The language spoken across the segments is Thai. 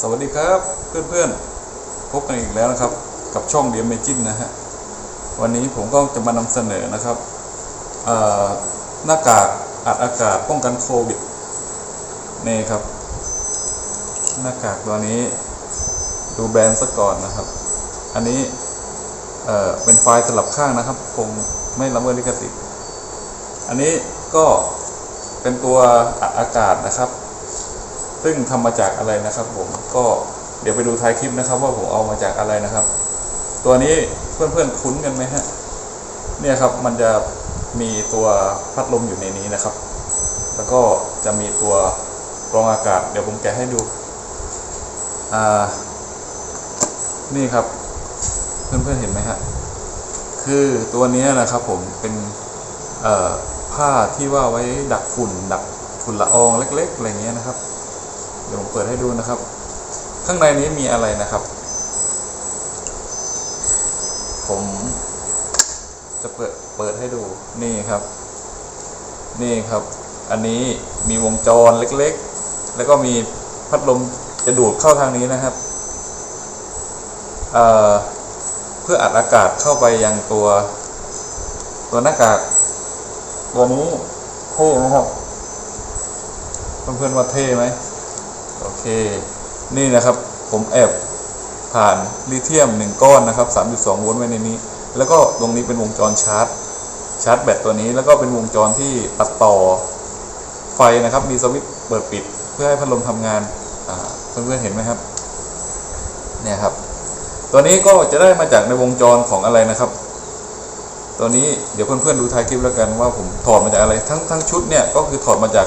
สวัสดีครับเพื่อนๆ พบกันอีกแล้วนะครับ กับช่องเดียมเมจินนะฮะ วันนี้ผมก็จะมานำเสนอนะครับหน้ากากอัดอากาศป้องกันโควิดนี่ครับ หน้ากากตัวนี้ดูแบรนด์ซะก่อนนะครับ อันนี้เเป็นไฟล์สลับข้างนะครับ คงไม่ละเมิดลิขสิทธิ์อันนี้ก็เป็นตัวอัดอากาศนะครับ ซึ่งทำมาจากอะไรนะครับ ผมก็เดี๋ยวไปดูท้ายคลิปนะครับ ว่าผมเอามาจากอะไรนะครับ ตัวนี้เพื่อนๆคุ้นกันไหมฮะเนี่ยครับมันจะมีตัวพัดลมอยู่ในนี้นะครับ แล้วก็จะมีตัวกรองอากาศ เดี๋ยวผมแกะให้ดูอ่านี่ครับ เพื่อนๆเห็นไหมฮะคือตัวนี้นะครับผมเป็นผ้าที่ว่าไว้ดักฝุ่นดักฝุ่นละอองเล็กๆอะไรเงี้ยนะครับ เดี๋ยวผมเปิดให้ดูนะครับ ข้างในนี้มีอะไรนะครับ ผมจะเปิดเปิดให้ดูนี่ครับ นี่ครับ อันนี้มีวงจรเล็กๆ แล้วก็มีพัดลมจะดูดเข้าทางนี้นะครับเเพื่ออัดอากาศเข้าไปยังตัว ตัวหน้ากากตัวนี้เท่ไหมครับเพื่อนๆว่าเท่ไหม โอเค นี่นะครับผมแอบผ่านลิเธียมหนึ่งก้อนนะครับ 3.2 โวลต์ไว้ในนี้ แล้วก็ตรงนี้เป็นวงจรชาร์จ ชาร์จแบตตัวนี้ แล้วก็เป็นวงจรที่ตัดต่อไฟนะครับ มีสวิตช์เปิดปิด เพื่อให้พัดลมทำงานเพื่อนๆเห็นไหมครับ เนี่ยครับ ตัวนี้ก็จะได้มาจากในวงจรของอะไรนะครับ ตัวนี้เดี๋ยวเพื่อนๆดูท้ายคลิปแล้วกันว่าผมถอดมาจากอะไร ทั้งทั้งชุดเนี่ยก็คือถอดมาจาก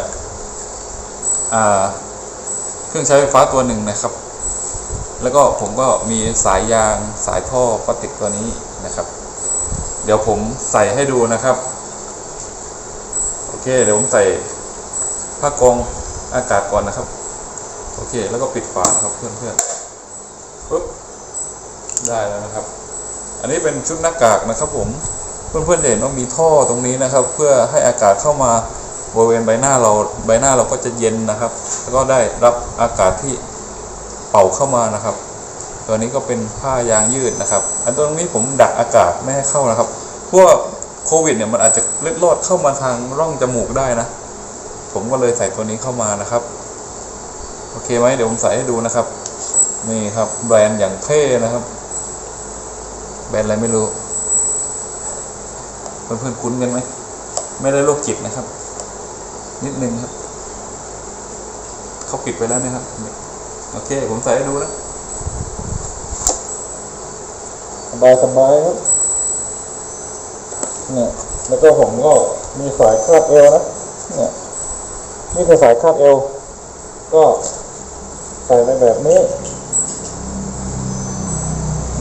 อ่า เครื่องใช้ไฟฟ้าตัวหนึ่งนะครับ แล้วก็ผมก็มีสายยางสายท่อพลาสติกตัวนี้นะครับ เดี๋ยวผมใส่ให้ดูนะครับ โอเค เดี๋ยวผมใส่ผ้ากรองอากาศก่อนนะครับ โอเค แล้วก็ปิดฝานะครับเพื่อนๆปึ๊บได้แล้วนะครับ อันนี้เป็นชุดหน้ากากนะครับผมเพื่อนๆจะเห็นว่ามีท่อตรงนี้นะครับ เพื่อให้อากาศเข้ามา บริเวณใบหน้าเราใบหน้าเราก็จะเย็นนะครับ แล้วก็ได้รับอากาศที่เป่าเข้ามานะครับ ตัวนี้ก็เป็นผ้ายางยืดนะครับ อันตรงนี้ผมดักอากาศไม่ให้เข้านะครับเพราะวกโควิดเนี่ยมันอาจจะเล็ดลอดเข้ามาทางร่องจมูกได้นะ ผมก็เลยใส่ตัวนี้เข้ามานะครับ โอเคไหมเดี๋ยวผมใส่ให้ดูนะครับ นี่ครับแบรนด์อย่างเท่นะครับ แบรนด์อะไรไม่รู้เพื่อนๆคุ้นกันไหมไม่ได้โรคจิตนะครับ นิดนึงครับเขาปิดไปแล้วนะครับ โอเค ผมใส่ให้ดูนะสบายสบายครับเนี่ยแล้วก็ผมก็มีสายคาดเอวนะเนี่ยนี่คือสายคาดเอว ก็ใส่ไปแบบนี้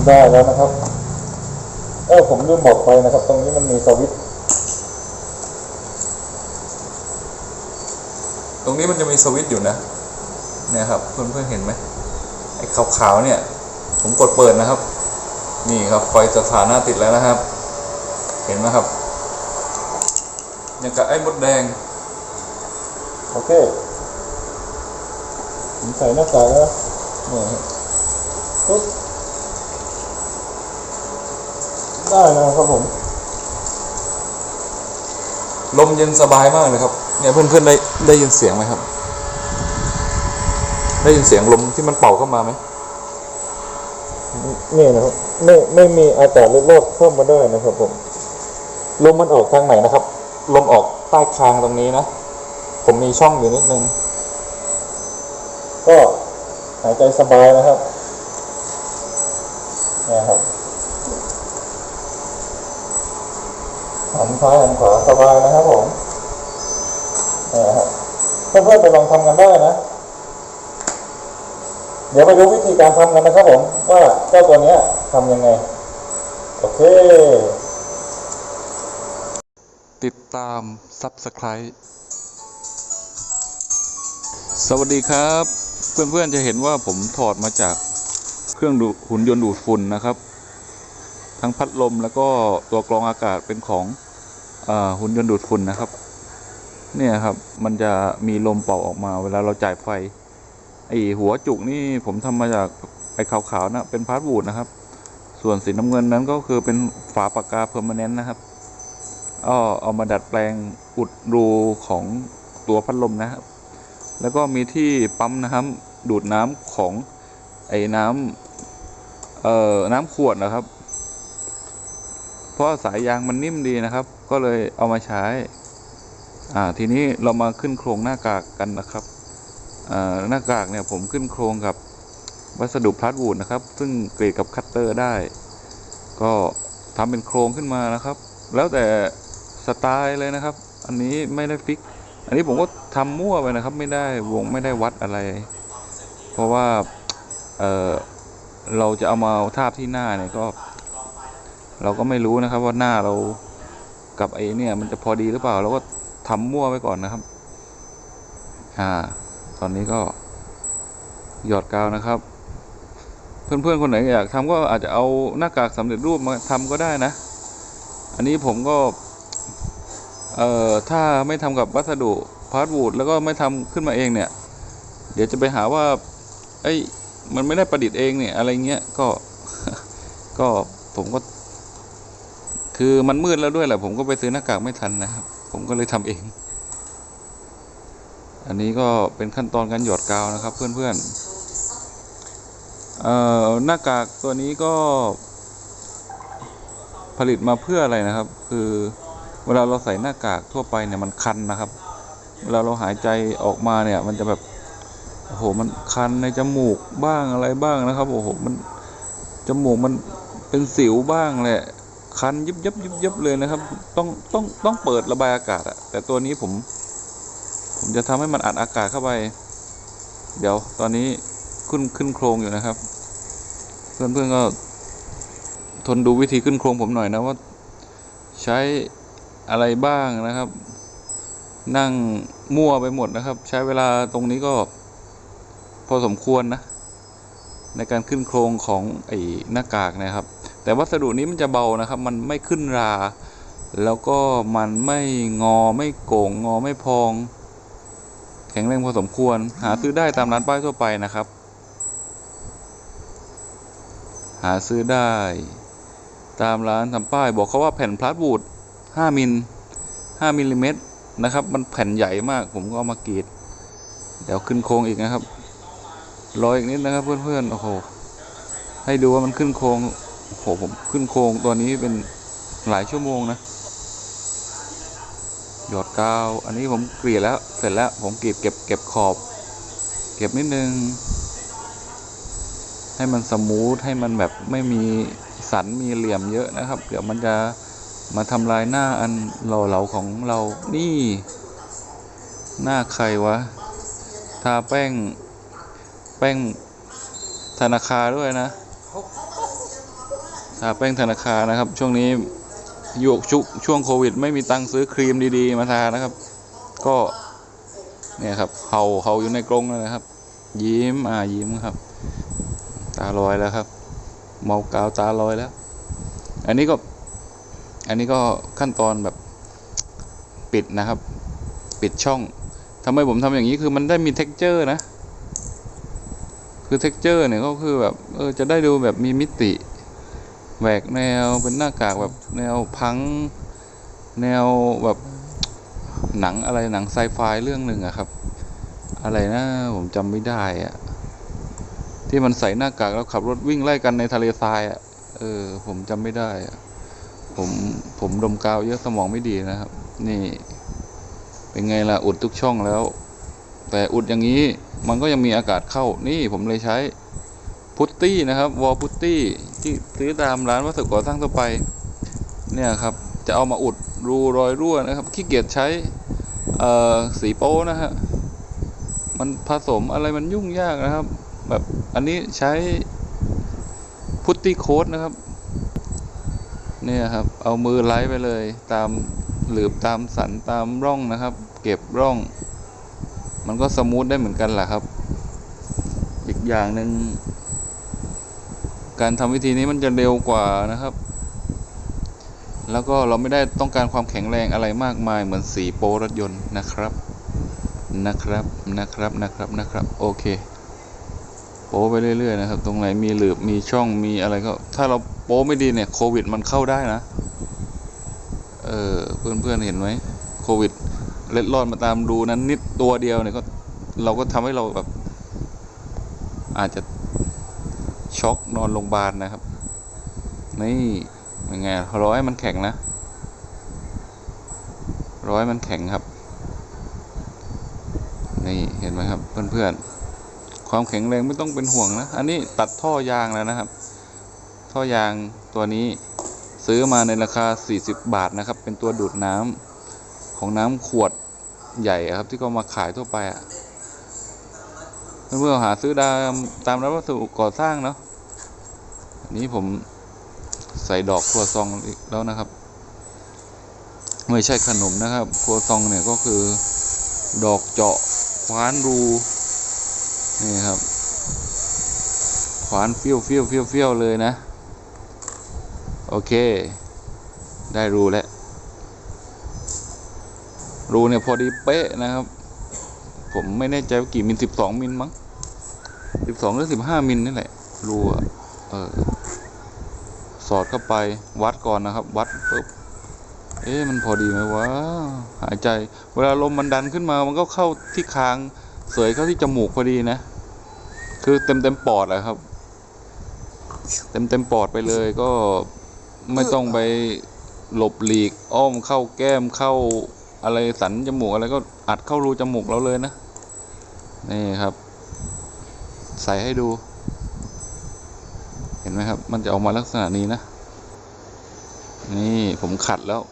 ได้แล้วนะครับเออผมลืมบอกไปนะครับ ตรงนี้มันมีสวิตช์ รงนี้มันจะมีสวิตช์อยู่นะเนี่ยครับเพื่อนเพื่อนๆเห็นไหมไอ้ขาวๆเนี่ย ผมกดเปิดนะครับ นี่ครับไฟสถานะติดแล้วนะครับ เห็นไหมครับอย่างกับไอ้มดแดงโอเคผมใส่หน้ากากแล้วนี่ครับปุ๊บได้นะครับผม ลมเย็นสบายมากเลยครับ เนี่ยเพื่อนๆได้ได้ยินเสียงไหมครับ ได้ยินเสียงลมที่มันเป่าเข้ามาไหมนี่นะครับไม่ไม่มีอากาศเล็ดลอดเข้ามาได้นะครับผมลมมันออกทางไหนนะครับ ลมออกใต้คางตรงนี้นะ ผมมีช่องอยู่นิดนึง ก็หายใจสบายนะครับเนี่ยครับหันซ้ายหันขวาสบายนะครับผมนี่ครับ เพื่อนๆไปลองทำกันได้นะ เดี๋ยวไปดูวิธีการทำกันนะครับผมว่าเจ้าตัวเนี้ยทำยังไง โอเค ติดตาม Subscribe สวัสดีครับ เพื่อนๆจะเห็นว่าผมถอดมาจากเครื่องดูหุ่นยนต์ดูดฝุ่นนะครับ ทั้งพัดลมแล้วก็ตัวกรองอากาศเป็นของอหุ่นยนต์ดูดฝุ่นนะครับ เนี่ยครับ มันจะมีลมเป่าออกมา เวลาเราจ่ายไฟไอหัวจุกนี่ผมทำมาจากไอขาวๆนะเป็นพาร์ทวูดนะครับ ส่วนสีน้ำเงินนั้นก็คือเป็นฝาปากกาเพอร์มานแนนต์นะครับก็เอามาดัดแปลงอุดรูของตัวพัดลมนะครับ แล้วก็มีที่ปั๊มนะครับ ดูดน้ำของไอ้น้ำเอ่อน้ำขวดนะครับ เพราะสายยางมันนิ่มดีนะครับ ก็เลยเอามาใช้ อ่าทีนี้เรามาขึ้นโครงหน้ากากกันนะครับอ่าหน้ากากเนี่ยผมขึ้นโครงกับวัสดุพลาสวูดนะครับ ซึ่งเกรดกับคัตเตอร์ได้ ก็ทำเป็นโครงขึ้นมานะครับ แล้วแต่สไตล์เลยนะครับ อันนี้ไม่ได้ฟิก อันนี้ผมก็ทำมั่วไปนะครับ ไม่ได้วงไม่ได้วัดอะไร เพราะว่าเออเราจะเอามาทาบที่หน้าเนี่ยก็ เราก็ไม่รู้นะครับว่าหน้าเรากับไอ้เนี่ยมันจะพอดีหรือเปล่าเราก็ ทำมั่วไว้ก่อนนะครับ อ่า ตอนนี้ก็หยอดกาวนะครับ เพื่อนๆคนไหนอยากทำก็อาจจะเอาหน้ากากสำเร็จรูปมาทำก็ได้นะ อันนี้ผมก็ เอ่อ ถ้าไม่ทำกับวัสดุพาร์ทวูดแล้วก็ไม่ทำขึ้นมาเองเนี่ย เดี๋ยวจะไปหาว่า เอ้ย มันไม่ได้ประดิษฐ์เองเนี่ย อะไรเงี้ย ก็ ก็ผมก็ คือมันมืดแล้วด้วยแหละผมก็ไปซื้อหน้ากากไม่ทันนะครับ ผมก็เลยทำเอง อันนี้ก็เป็นขั้นตอนการหยอดกาวนะครับ เพื่อนๆเอ่อหน้ากากตัวนี้ก็ ผลิตมาเพื่ออะไรนะครับ คือเวลาเราใส่หน้ากากทั่วไปเนี่ยมันคันนะครับ เวลาเราหายใจออกมาเนี่ย มันจะแบบโอ้โหมันคันในจมูกบ้างอะไรบ้างนะครับ โอ้โหมันจมูกมันเป็นสิวบ้างแหละ คันยิบยับยิบยับเลยนะครับ ต้องต้องต้องเปิดระบายอากาศอะแต่ตัวนี้ผม ผมจะทำให้มันอัดอากาศเข้าไป เดี๋ยวตอนนี้ขึ้นขึ้นโครงอยู่นะครับ เพื่อนๆก็ทนดูวิธีขึ้นโครงผมหน่อยนะว่า ใช้อะไรบ้างนะครับ นั่งมั่วไปหมดนะครับ ใช้เวลาตรงนี้ก็พอสมควรนะ ในการขึ้นโครงของไอ้หน้ากากนะครับ แต่วัสดุนี้มันจะเบานะครับ มันไม่ขึ้นรา แล้วก็มันไม่งอไม่โก่งงอไม่พอง แข็งแรงพอสมควร หาซื้อได้ตามร้านป้ายทั่วไปนะครับ หาซื้อได้ ตามร้านทำป้ายบอกเขาว่าแผ่นพลาสวูด5มิล5มิลลิเมตรนะครับ มันแผ่นใหญ่มาก ผมก็เอามากรีด เดี๋ยวขึ้นโครงอีกนะครับ รออีกนิดนะครับเพื่อนๆ โอ้โห ให้ดูว่ามันขึ้นโครง โอ้โหผมขึ้นโครงตัวนี้เป็นหลายชั่วโมงนะหยอดกาว อันนี้ผมกรีดแล้วเสร็จแล้วผมกรีดเก็บเก็บขอบ เก็บนิดนึง ให้มันสมูทให้มันแบบไม่มีสันมีเหลี่ยมเยอะนะครับ เดี๋ยวมันจะมาทำลายหน้าอันหล่อเหลาของเรานี่ หน้าใครวะ ทาแป้ง แป้งธนาคารด้วยนะ ทาแป้งธนาคารนะครับ ช่วงนี้ยุคชุช่วงโควิด ไม่มีตังค์ซื้อครีมดีๆ มาทานะครับ ก็เนี่ยครับเห่าเห่าอยู่ในกรงนั่นะครับ ยิ้มอ่ายิ้มครับ ตาลอยแล้วครับเมากาวตาลอยแล้ว อันนี้ก็อันนี้ก็ขั้นตอนแบบปิดนะครับ ปิดช่องทำไมผมทำอย่างนี้คือมันได้มี t e x t อร์นะ คือ t e x t อร์เนี่ยก็คือแบบเออจะได้ดูแบบมีมิติ แหวกแนวเป็นหน้ากากแบบแนวพัง แนวแบบหนังอะไรหนังไซไฟเรื่องหนึ่งอะครับ อะไรนะผมจำไม่ได้อะที่มันใส่หน้ากากแล้วขับรถวิ่งไล่กันในทะเลทรายอะเออ ผมจำไม่ได้อะผมผมดมกาวเยอะสมองไม่ดีนะครับ นี่ เป็นไงล่ะอุดทุกช่องแล้ว แต่อุดอย่างนี้มันก็ยังมีอากาศเข้า นี่ผมเลยใช้พุตตี้นะครับวอลพุตตี้ ที่ซื้อตามร้านวัสดุก่อสร้างทั่วไปเนี่ยครับจะเอามาอุดรูรอยรั่วนะครับขี้เกียจใช้สีโป้นะฮะมันผสมอะไรมันยุ่งยากนะครับ แบบอันนี้ใช้พุตตี้โค้ดนะครับ เนี่ยครับ เอามือไล่ไปเลย ตามหลืบตามสันตามร่องนะครับ เก็บร่อง มันก็สมูทได้เหมือนกันแหละครับ อีกอย่างหนึ่ง การทำวิธีนี้มันจะเร็วกว่านะครับ แล้วก็เราไม่ได้ต้องการความแข็งแรงอะไรมากมายเหมือนสีโปรรถยนต์นะครับ นะครับ นะครับ นะครับ นะครับ โอเค โป้ไปเรื่อยๆนะครับ ตรงไหนมีหลืบ มีช่อง มีอะไรก็ ถ้าเราโป้ไม่ดีเนี่ยโควิดมันเข้าได้นะ เออ เพื่อนๆเห็นไหมโควิดเล็ดลอดมาตามรูนั้นนิดตัวเดียวเนี่ยก็เราก็ทำให้เราแบบอาจจะ ช็อกนอนโรงพยาบาลนะครับ นี่ยังไงร้อยมันแข็งนะ ร้อยมันแข็งครับ นี่เห็นไหมครับเพื่อนๆ ความแข็งแรงไม่ต้องเป็นห่วงนะ อันนี้ตัดท่อยางแล้วนะครับ ท่อยางตัวนี้ซื้อมาในราคา 40 บาทนะครับ เป็นตัวดูดน้ำของน้ำขวดใหญ่ครับ ที่เขามาขายทั่วไปอะเพื่อนๆหาซื้อตามตามร้านวัสดุก่อสร้างเนาะ นนี้ผมใส่ดอกครัวซองอีกแล้วนะครับ ไม่ใช่ขนมนะครับ ครัวซองเนี่ยก็คือ ดอกเจาะคว้านรูนี่ครับ ขวานเฟี้ยวเฟี้ยวเฟี้ยวเฟี้ยวเลยนะ โอเค ได้รูแล้วรูเนี่ยพอดีเป๊ะนะครับ ผมไม่แน่ใจว่ากี่มิลสิบสองมิลมั้งสิบสองหรือสิบห้ามิลนี่แหละรูอะเออ สอดเข้าไปวัดก่อนนะครับ วัดปุ๊บเอ๊ะมันพอดีไหมวะหายใจ เวลาลมมันดันขึ้นมามันก็เข้าที่คางเสยเข้าที่จมูกพอดีนะ คือเต็มเต็มปอดอะครับ เต็มเต็มปอดไปเลยก็ไม่ต้องไปหลบหลีก อ้อมเข้าแก้มเข้าอะไรสันจมูกอะไรก็อัดเข้ารูจมูกเราเลยนะ นี่ครับ ใส่ให้ดู ไหมครับ มันจะออกมาลักษณะนี้นะ นี่ผมขัดแล้ว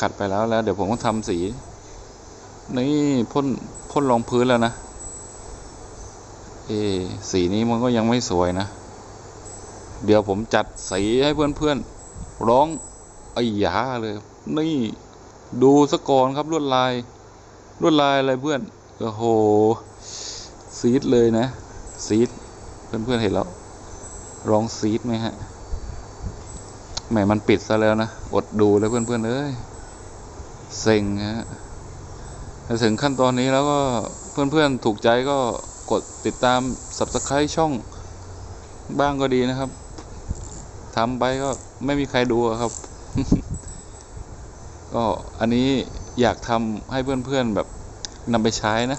ขัดไปแล้วแล้ว เดี๋ยวผมก็ทำสี นี่พ่นพ่นรองพื้นแล้วนะเออสีนี้มันก็ยังไม่สวยนะ เดี๋ยวผมจัดสีให้เพื่อนๆร้องไอ้ยาเลย นี่ดูสกอนครับลวดลายลวดลายอะไรเพื่อน โอ้โหซีดเลยนะซีดเพื่อนๆเห็นแล้ว ร้องซีดไหมฮะ แหมมันปิดซะแล้วนะ อดดูเลยเพื่อนๆเอ้ยเซ็งฮะถึงขั้นตอนนี้แล้วก็เพื่อนๆถูกใจก็กดติดตาม subscribe ช่องบ้างก็ดีนะครับทำไปก็ไม่มีใครดูครับ ก็อันนี้อยากทำให้เพื่อนๆแบบนำไปใช้นะ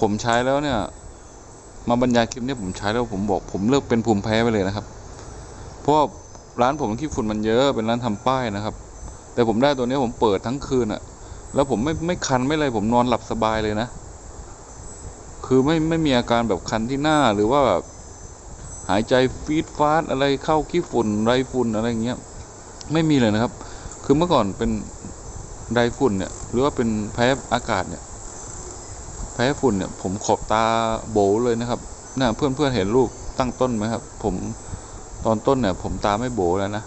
ผมใช้แล้วเนี่ย มาบรรยายคลิปนี้ผมใช้แล้วผมบอกผมเลิกเป็นภูมิแพ้ไปเลยนะครับ เพราะร้านผมขี้ฝุ่นมันเยอะเป็นร้านทำป้ายนะครับ แต่ผมได้ตัวนี้ผมเปิดทั้งคืนอะแล้วผมไม่ไม่คันไม่อะไรผมนอนหลับสบายเลยนะ คือไม่ไม่มีอาการแบบคันที่หน้าหรือว่าแบบหายใจฟีดฟาดอะไรเข้าขี้ฝุ่นไรฝุ่นอะไรอย่างเงี้ยไม่มีเลยนะครับ คือเมื่อก่อนเป็นไรฝุ่นเนี่ยหรือว่าเป็นแพ้อากาศเนี่ย แพ้ฝุ่นเนี่ยผมขอบตาโบเลยนะครับน่ะเพื่อนเพื่อนเห็นรูปตั้งต้นไหมครับ ผมตอนต้นเนี่ยผมตาไม่โบแล้วนะ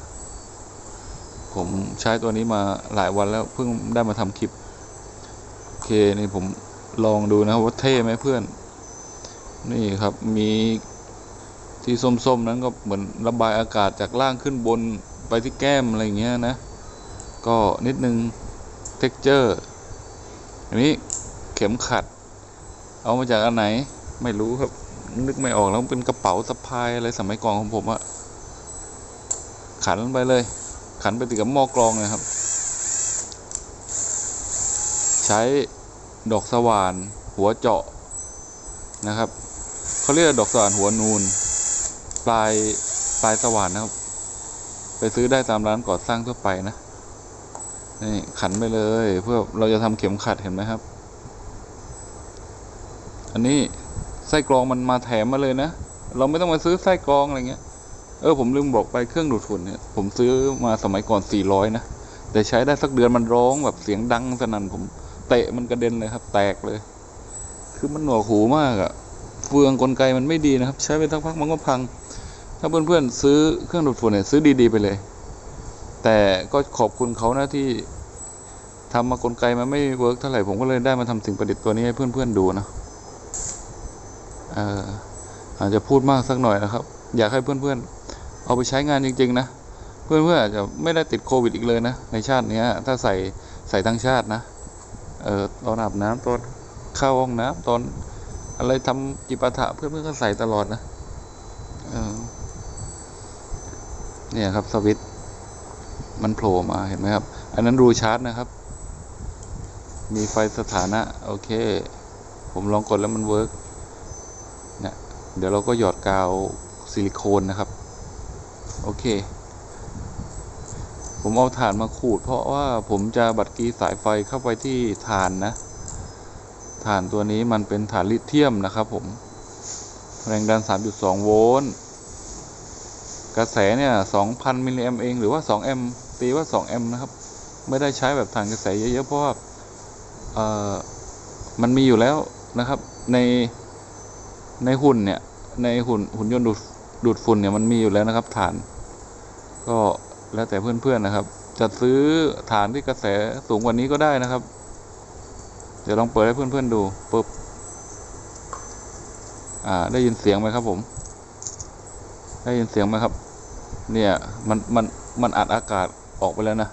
ผมใช้ตัวนี้มาหลายวันแล้วเพิ่งได้มาทำคลิป โอเคนี่ผมลองดูนะครับว่าเท่ไหมเพื่อน นี่ครับมีที่ส้มๆนั้นก็เหมือนระบายอากาศจากล่างขึ้นบนไปที่แก้มอะไรเงี้ยนะ ก็นิดนึง texture อันนี้เข็มขัด เอามาจากอันไหน ไม่รู้ครับ นึกไม่ออกแล้วเป็นกระเป๋าสะพายอะไรสมัยก่อนของผมอะขันไปเลย ขันไปติดกับหม้อกรองเลยครับ ใช้ดอกสว่าน หัวเจาะนะครับเขาเรียกดอกสว่านหัวนูน ปลายปลายสว่านนะครับ ไปซื้อได้ตามร้านก่อสร้างทั่วไปนะนี่ขันไปเลย เพื่อเราจะทำเข็มขัดเห็นไหมครับ อันนี้ไส้กรองมันมาแถมมาเลยนะ เราไม่ต้องมาซื้อไส้กรองอะไรเงี้ย เออผมลืมบอกไปเครื่องดูดฝุ่นเนี่ยผมซื้อมาสมัยก่อน 400 นะ แต่ใช้ได้สักเดือนมันร้องแบบเสียงดังสนั่นผมเตะมันกระเด็นเลยครับ แตกเลย คือมันหนวกหูมากอะเฟืองกลไกมันไม่ดีนะครับ ใช้ไปสักพักมันก็พัง ถ้าเพื่อนๆซื้อเครื่องดูดฝุ่นเนี่ยซื้อดีๆไปเลย แต่ก็ขอบคุณเขานะที่ทำมากลไกมันไม่เวิร์กเท่าไหร่ผมก็เลยได้มาทำสิ่งประดิษฐ์ตัวนี้ให้เพื่อนๆดูนะ อาจจะพูดมากสักหน่อยนะครับ อยากให้เพื่อนๆ เอาไปใช้งานจริงๆนะ เพื่อนๆอาจจะไม่ได้ติดโควิดอีกเลยนะ ในชาตินี้ถ้าใส่ใส่ทั้งชาตินะเออตอนอาบน้ำตอนเข้าห้องน้ำตอนอะไรทำจิปาถะเพื่อนเพื่อนก็ใส่ตลอดนะเออเนี่ยครับสวิตช์มันโผล่มาเห็นไหมครับ อันนั้นรูชาร์จนะครับ มีไฟสถานะ โอเค ผมลองกดแล้วมันเวิร์ก เดี๋ยวเราก็หยอดกาวซิลิโคนนะครับ โอเค ผมเอาถ่านมาขูด เพราะว่าผมจะบัดกีสายไฟเข้าไปที่ถ่านนะถ่านตัวนี้มันเป็นถ่านลิเธียมนะครับผม แรงดัน 3.2 โวลต์ กระแสเนี่ย 2,000 มิลลิแอมเอง หรือว่า 2 แอมป์ตีว่า 2 แอมป์นะครับ ไม่ได้ใช้แบบถ่านกระแสเยอะๆ เพราะว่า มันมีอยู่แล้วนะครับ ใน ในหุ่นเนี่ย ในหุ่นหุ่นยนต์ดูดดูดฝุ่นเนี่ยมันมีอยู่แล้วนะครับฐาน ก็แล้วแต่เพื่อนๆนะครับ จะซื้อฐานที่กระแสสูงกว่านี้ก็ได้นะครับ เดี๋ยวลองเปิดให้เพื่อนๆดูปึ๊บอ่า ได้ยินเสียงไหมครับ ผม ได้ยินเสียงไหมครับ เนี่ย มันมันมันอัดอากาศออกไปแล้วนะ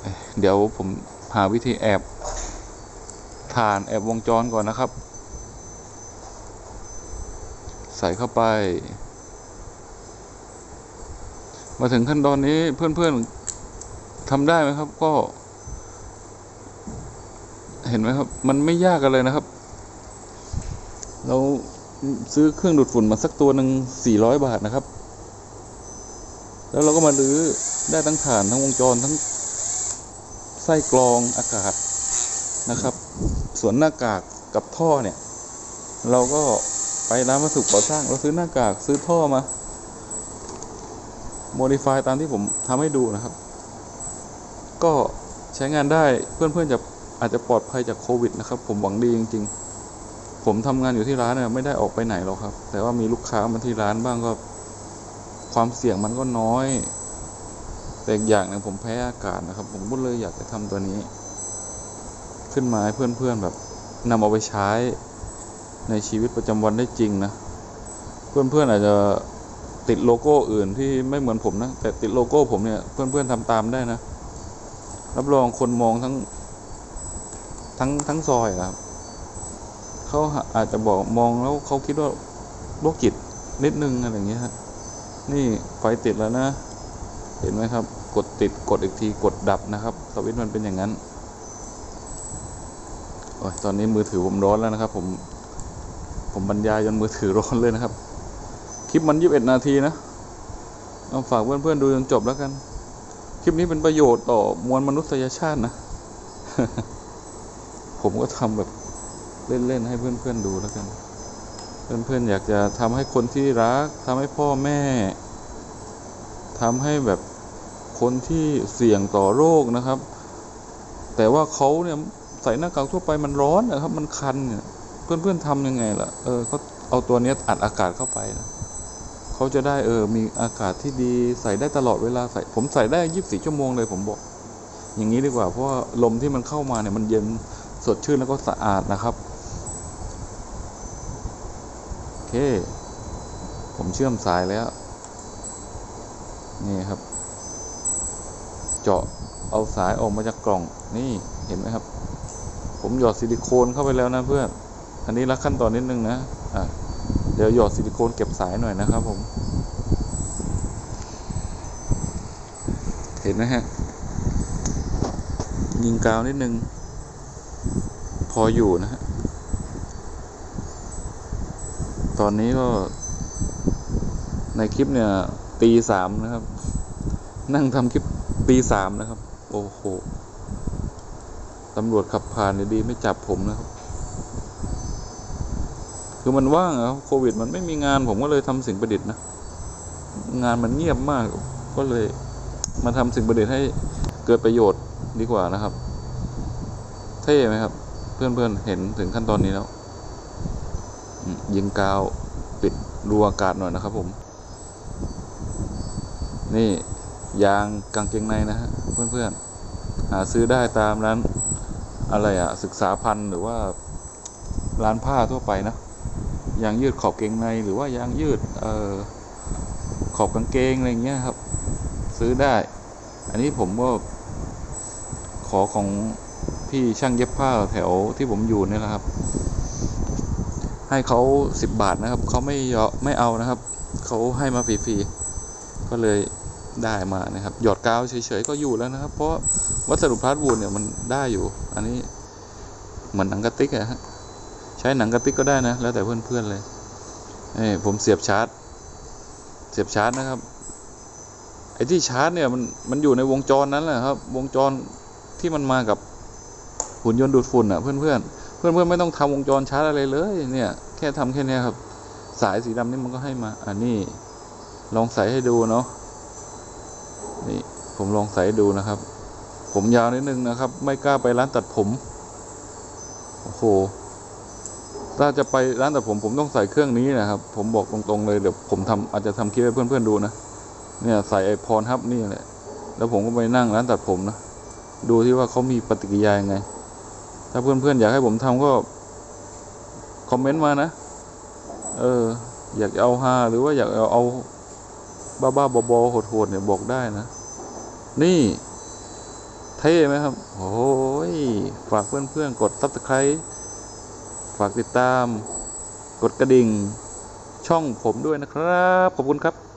เอ้ยเดี๋ยวผมหาวิธีแอบ ถ่านแอบวงจรก่อนนะครับ ใส่เข้าไป มาถึงขั้นตอนนี้เพื่อนๆทำได้ไหมครับก็ เห็นไหมครับ มันไม่ยากกันเลยนะครับ เราซื้อเครื่องดูดฝุ่นมาสักตัวหนึ่งสี่ร้อยบาทนะครับ แล้วเราก็มาลื้อได้ทั้งฐานทั้งวงจรทั้งไส้กรองอากาศนะครับ ส่วนหน้ากากกับท่อเนี่ย เราก็ไปร้านวัสดุก่อสร้างเราซื้อหน้ากากซื้อท่อมาโมดิฟายตามที่ผมทำให้ดูนะครับ ก็ใช้งานได้เพื่อนๆจะอาจจะปลอดภัยจากโควิดนะครับ ผมหวังดีจริง ๆ ผมทำงานอยู่ที่ร้านเนี่ยไม่ได้ออกไปไหนหรอกครับ แต่ว่ามีลูกค้ามาที่ร้านบ้างก็ความเสี่ยงมันก็น้อย แต่อีกอย่างหนึงผมแพ้อากาศนะครับ ผมก็เลยอยากจะทำตัวนี้ ขึ้นมาให้เพื่อนๆแบบนำเอาไปใช้ในชีวิตประจำวันได้จริงนะ เพื่อนๆอาจจะติดโลโก้อื่นที่ไม่เหมือนผมนะ แต่ติดโลโก้ผมเนี่ยเพื่อนๆทำตามได้นะ รับรองคนมองทั้งทั้งทั้งซอยครับเขาอาจจะบอกมองแล้วเขาคิดว่าโรคจิตนิดนึงอะไรอย่างเงี้ยฮะนี่ไฟติดแล้วนะ เห็นไหมครับ กดติดกดอีกทีกดดับนะครับสวิตช์มันเป็นอย่างนั้น ตอนนี้มือถือผมร้อนแล้วนะครับ ผม ผมบรรยายจนมือถือร้อนเลยนะครับ คลิปมันยี่สิบเอ็ดนาทีนะเอาฝากเพื่อนๆดูจนจบแล้วกัน คลิปนี้เป็นประโยชน์ต่อมวลมนุษยชาตินะ ผมก็ทำแบบเล่นๆให้เพื่อนๆดูแล้วกัน เพื่อนๆอยากจะทำให้คนที่รักทำให้พ่อแม่ทำให้แบบคนที่เสี่ยงต่อโรคนะครับ แต่ว่าเขาเนี่ย ใส่หน้ากากทั่วไปมันร้อนนะครับ มันคันเนี่ยเพื่อนๆทำยังไงล่ะ เออเขาเอาตัวเนี้ยอัดอากาศเข้าไปนะเขาจะได้เออมีอากาศที่ดีใส่ได้ตลอดเวลาใส่ ผมใส่ได้ยี่สิบสี่ชั่วโมงเลยผมบอก อย่างนี้ดีกว่า เพราะว่าลมที่มันเข้ามาเนี่ยมันเย็นสดชื่นแล้วก็สะอาดนะครับโอเค ผมเชื่อมสายแล้ว นี่ครับ เจาะเอาสายออกมาจากกล่องนี่เห็นไหมครับ ผมหยอดซิลิโคนเข้าไปแล้วนะเพื่อนอันนี้ละขั้นตอนนิดนึงนะอะเดี๋ยวหยอดซิลิโคนเก็บสายหน่อยนะครับผม เห็นไหมฮะ ยิงกาวนิดนึง พออยู่นะฮะ ตอนนี้ก็ ในคลิปเนี่ย ตีสามนะครับ นั่งทำคลิปตีสามนะครับ โอ้โห ตำรวจขับผ่านดีๆไม่จับผมนะครับ คือมันว่างอะโควิด มันไม่มีงานผมก็เลยทำสิ่งประดิษฐ์นะ งานมันเงียบมาก ก็เลยมาทำสิ่งประดิษฐ์ให้เกิดประโยชน์ดีกว่านะครับ เท่ไหมครับ เพื่อนๆเห็นถึงขั้นตอนนี้แล้วยิงกาวปิดรูอากาศหน่อยนะครับผม นี่ยางกางเกงในนะฮะเพื่อนๆหาซื้อได้ตามร้าน อะไรอะศึกษาพันธ์หรือว่าร้านผ้าทั่วไปนะยางยืดขอบเกงในหรือว่ายางยืดเออขอบกางเกงอะไรเงี้ยครับ ซื้อได้ อันนี้ผมก็ขอของพี่ช่างเย็บผ้าแถวที่ผมอยู่นี่แหละครับ ให้เขาสิบบาทนะครับเขาไม่ยอไม่เอานะครับเขาให้มาฟรีๆก็เลย ได้มานะครับ หยอดกาวเฉยๆก็อยู่แล้วนะครับ เพราะวัสดุพลาสติกเนี่ยมันได้อยู่ อันนี้เหมือนหนังกระติกอะฮะใช้หนังกระติกก็ได้นะ แล้วแต่เพื่อนๆเลยนี่ผมเสียบชาร์จ เสียบชาร์จนะครับไอ้ที่ชาร์จเนี่ยมันมันอยู่ในวงจรนั้นแหละครับ วงจรที่มันมากับหุ่นยนต์ดูดฝุ่นอะเพื่อนเพื่อนๆเพื่อนเพื่อนๆไม่ต้องทำวงจรชาร์จอะไรเลยเนี่ย แค่ทำแค่นี้ครับ สายสีดำนี่มันก็ให้มา อันนี้ลองใส่ให้ดูเนาะ นี่ผมลองใส่ดูนะครับ ผมยาวนิดนึงนะครับ ไม่กล้าไปร้านตัดผม โอ้โห ถ้าจะไปร้านตัดผมผมต้องใส่เครื่องนี้นะครับ ผมบอกตรงๆเลยเดี๋ยวผมทำอาจจะทำคลิปให้เพื่อนๆดูนะ เนี่ยใส่ไอพรฮับนี่แหละ แล้วผมก็ไปนั่งร้านตัดผมนะ ดูที่ว่าเขามีปฏิกิริยายังไง ถ้าเพื่อนๆอยากให้ผมทำก็คอมเมนต์มานะ เออ อยากเอาฮาหรือว่าอยากเอาเอา บ้าบ้าๆบอๆโหดๆเนี่ยบอกได้นะ นี่เท่ไหมครับ โอ้ย ฝากเพื่อนๆ กดซับสไคร b e ฝากติดตาม กดกระดิ่ง ช่องผมด้วยนะครับ ขอบคุณครับ